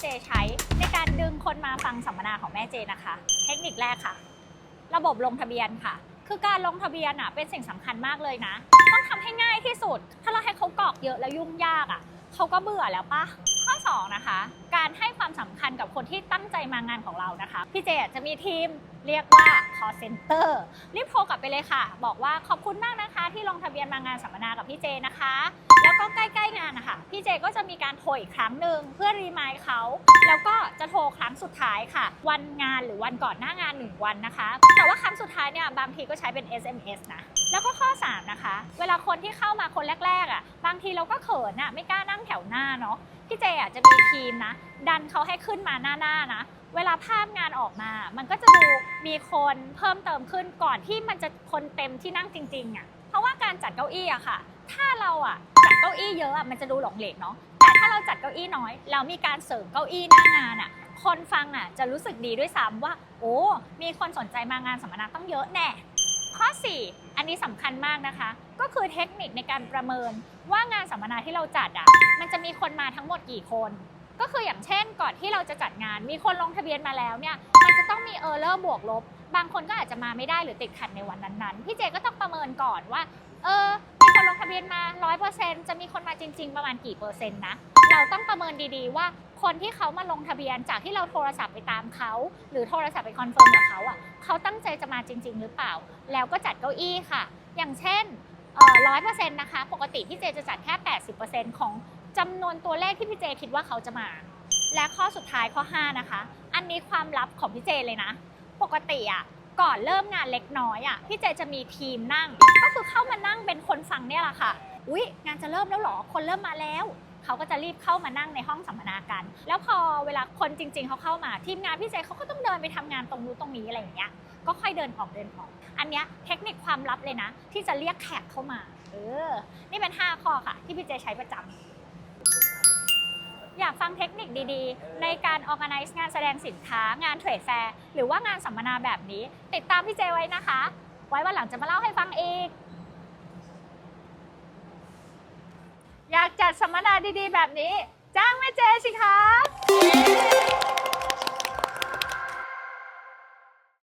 เจใช้ในการดึงคนมาฟังสัมมนาของแม่เจนะคะ เทคนิคแรกค่ะ ระบบลงทะเบียนค่ะ คือการลงทะเบียนอะเป็นสิ่งสำคัญมากเลยนะ ต้องทำให้ง่ายที่สุด ถ้าเราให้เขากรอกเยอะแล้วยุ่งยากอะเขาก็เบื่อแล้วปะ ข้อ2นะคะ การให้ความสำคัญกับคนที่ตั้งใจมางานของเรานะคะ พี่เจจะมีทีมเรียกว่า call center รีบโทรกลับไปเลยค่ะ บอกว่าขอบคุณมากนะคะ ที่ลงทะเบียนมางานสัมมนากับพี่เจนะคะ แล้วก็ใกล้ๆงานนะคะพี่เจก็จะมีการโทรอีกครั้งหนึ่งเพื่อรีมายเขา แล้วก็จะโทรครั้งสุดท้ายค่ะ วันงานหรือวันก่อนหน้างาน 1 วันนะคะ แต่ว่าครั้งสุดท้ายเนี่ยบางทีก็ใช้เป็น SMS นะแล้วก็ข้อ 3 นะคะ เวลาคนที่เข้ามาคนแรกๆอะบางทีเราก็เขินอะไม่กล้านั่งแถวหน้าเนาะ พี่เจอะจะมีทีมนะ ดันเขาให้ขึ้นมาหน้าๆนะ เวลาภาพงานออกมา มันก็จะดูมีคนเพิ่มเติมขึ้นก่อนที่มันจะคนเต็มที่นั่งจริงๆอะเพราะว่าการจัดเก้าอี้อะค่ะ ถ้าเราอะจัดเก้าอี้เยอะอะมันจะดูหลงเหลกเนาะแต่ถ้าเราจัดเก้าอี้น้อยแล้วมีการเสริมเก้าอี้หน้างานอะคนฟังอะจะรู้สึกดีด้วยซ้ำว่า โอ้ มีคนสนใจมางานสัมมนาต้องเยอะแน่ ข้อ 4 อันนี้สำคัญมากนะคะ ก็คือเทคนิคในการประเมินว่างานสัมมนาที่เราจัดอะมันจะมีคนมาทั้งหมดกี่คน ก็คืออย่างเช่น ก่อนที่เราจะจัดงาน มีคนลงทะเบียนมาแล้วเนี่ยมันจะต้องมีเออร์เลอร์บวกลบ บางคนก็อาจจะมาไม่ได้หรือติดขัดในวันนั้นๆ พี่เจก็ต้องประเมินก่อนว่าเออ คนลงทะเบียนมา 100%จะมีคนมาจริง ๆ ประมาณกี่เปอร์เซ็นต์นะ เราต้องประเมินดีๆ ว่าคนที่เขามาลงทะเบียนจากที่เราโทรศัพท์ไปตามเขา หรือโทรศัพท์ไปคอนเฟิร์มกับเขาอะเขาตั้งใจจะมาจริง ๆ หรือเปล่า แล้วก็จัดเก้าอี้ค่ะ อย่างเช่นร้อยเปอร์เซ็นต์นะคะ ปกติพี่เจจะจัดแค่ 80%ของจำนวนตัวเลขที่พี่เจคิดว่าเขาจะมา และข้อสุดท้ายข้อ 5 นะคะ อันนี้ความลับของพี่เจเลยนะ ปกติอะ ก่อนเริ่มงานเล็กน้อยอะพี่เจจะมีทีมนั่ง ก็คือเข้ามานั่งเป็นคนฟังเนี่ยแหละค่ะ อุ๊ย งานจะเริ่มแล้วหรอ คนเริ่มมาแล้วเขาก็จะรีบเข้ามานั่งในห้องสัมมนากัน แล้วพอเวลาคนจริง ๆ เขาเข้ามาทีมงานพี่เจเขาก็ต้องเดินไปทำงานตรงนู้นตรงนี้อะไรอย่างเงี้ย ก็ค่อยเดินออกเดินออก อันเนี้ยเทคนิคความลับเลยนะ ที่จะเรียกแขกเข้ามา เออ นี่เป็น 5 ข้อค่ะ ที่พี่เจใช้ประจำ อยากฟังเทคนิคดีๆ ในการ organize งานแสดงสินค้างานเทรดแฟร์หรือว่างานสัมมนาแบบนี้ ติดตามพี่เจไว้นะคะ ไว้วันหลังจะมาเล่าให้ฟังอีก อยากจัดสัมมนาดีๆ แบบนี้ จ้างแม่เจสิคะ